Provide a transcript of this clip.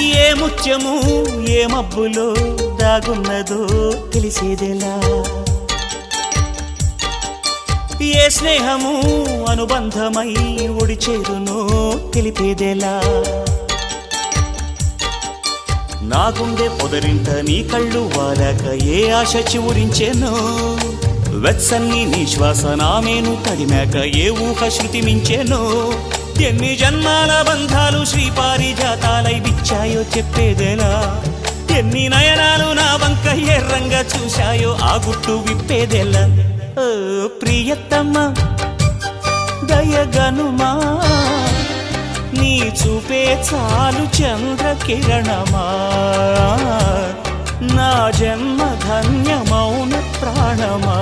ఏ ముత్యము ఏ మబ్బులో దాగున్నదో తెలిసేదెలా. ఏ స్నేహము అనుబంధమై ఒడి చేరునో తెలిపేదెలా. నా పొదరింట నీ కళ్ళు వాలాక ఏ ఆశ చివురించేనో. వెత్సన్ని నీ శ్వాస నామేను తడిమాక ఏ ఊహ శృతి మించెనో ఎన్ని జన్మాల బంధాలు శ్రీ శ్రీపారిజాతాలై చూశాయో చెప్పేదెలా ఎన్ని నయనాలు నా వంక ఎర్రంగా చూశాయో ఆ గుట్టు విప్పేదేలా? ఓ ప్రియతమ్మ దయగనుమా నీ చూపే చాలు చంద్ర కిరణమా నా జన్మ ధన్యమౌన ప్రాణమా?